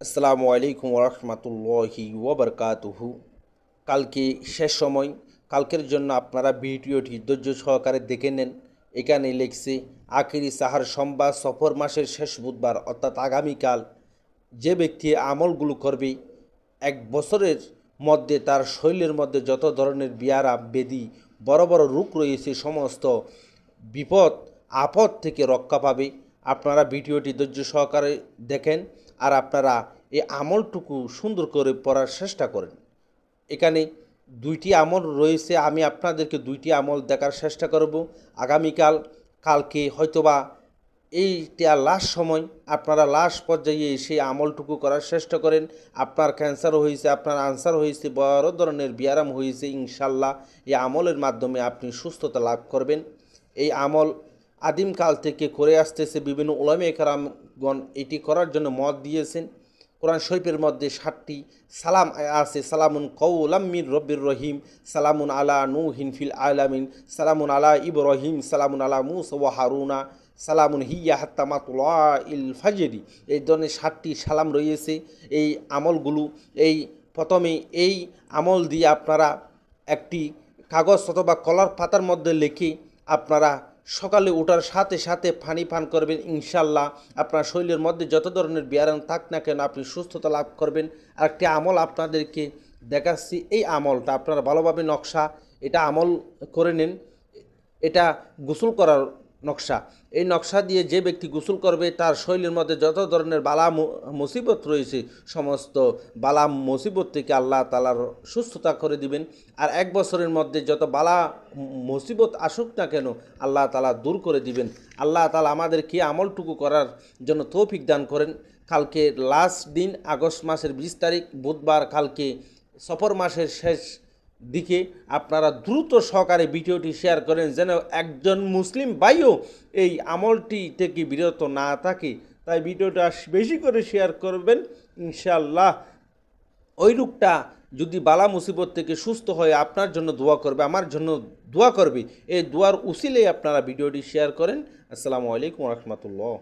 আসসালামু আলাইকুম রহমতুল্লাহি ওবরকাতুহু। কালকে শেষ সময়, কালকের জন্য আপনারা ভিডিওটি ধৈর্য সহকারে দেখে নেন। এখানে লিখছে, আখিরি সাহার সোমবার, সফর মাসের শেষ বুধবার, অর্থাৎ আগামীকাল। যে ব্যক্তি আমলগুলো করবে, এক বছরের মধ্যে তার শৈলের মধ্যে যত ধরনের বিয়ারা, বেদি, বড় বড় রূপ রয়েছে, সমস্ত বিপদ, আপদ থেকে রক্ষা পাবে। আপনারা ভিডিওটি ধৈর্য সহকারে দেখেন আর আপনারা এই আমলটুকু সুন্দর করে পড়ার চেষ্টা করেন। এখানে দুইটি আমল রয়েছে, আমি আপনাদেরকে দুইটি আমল দেখার চেষ্টা করব। আগামীকাল, কালকে হয়তোবা এইটা লাস্ট সময় আপনারা লাস্ট পর্যায়ে এসে আমলটুকু করার চেষ্টা করেন। আপনার ক্যান্সার হয়েছে, আপনার আনসার হয়েছে, বড় ধরনের ব্যায়াম হয়েছে, ইনশাল্লাহ এই আমলের মাধ্যমে আপনি সুস্থতা লাভ করবেন। এই আমল আদিমকাল থেকে করে আসতেছে বিভিন্ন ওলামে কারামগণ এটি করার জন্য মত দিয়েছেন। কোরআন শরীফের মধ্যে ষাটটি সালাম আছে, সালামুন কৌলামিন রব্বির রহিম, সালামুন আলা নু ফিল আলামিন, সালামুন আলা ইব্রাহিম, সালামুন আলা মুস ওয়া হারুনা, সালামুন হিয়া হাত্তামাতুল্লাহ ইল ফাজেরি। এই ধরনের ষাটটি সালাম রয়েছে। এই আমলগুলো, এই প্রথমে এই আমল দিয়ে আপনারা একটি কাগজ অথবা কলার পাতার মধ্যে লিখে আপনারা সকালে ওঠার সাথে সাথে পানি পান করবেন ইনশাল্লাহ আপনার শরীরের মধ্যে যত ধরনের ব্যায়াম থাক না কেন আপনি সুস্থতা লাভ করবেন। আর একটি আমল আপনাদেরকে দেখাচ্ছি, এই আমলটা আপনারা ভালোভাবে নকশা, এটা আমল করে নিন। এটা গোসল করার নকশা। এই নকশা দিয়ে যে ব্যক্তি গোসল করবে, তার শরীরের মধ্যে যত ধরনের বালা মুসিবত রয়েছে, সমস্ত বালা মুসিবত থেকে আল্লাহ তালার সুস্থতা করে দিবেন। আর এক বছরের মধ্যে যত বালা মুসিবত আসুক না কেন, আল্লাহ তালা দূর করে দিবেন। আল্লাহ তালা আমাদেরকে আমলটুকু করার জন্য তৌফিক দান করেন। কালকে লাস্ট দিন, আগস্ট মাসের বিশ তারিখ, বুধবার কালকে সফর মাসের শেষ দিকে আপনারা দ্রুত সহকারে ভিডিওটি শেয়ার করেন যেন একজন মুসলিম ভাইও এই আমলটি থেকে বিরত না থাকে। তাই ভিডিওটা বেশি করে শেয়ার করবেন ইনশাল্লাহ ওই রোগটা যদি বালা মুসিবত থেকে সুস্থ হয়ে আপনার জন্য দোয়া করবে, আমার জন্য দোয়া করবে এই দোয়ার উসিলেই আপনারা ভিডিওটি শেয়ার করেন। আসসালামু আলাইকুম রহমতুল্লাহ।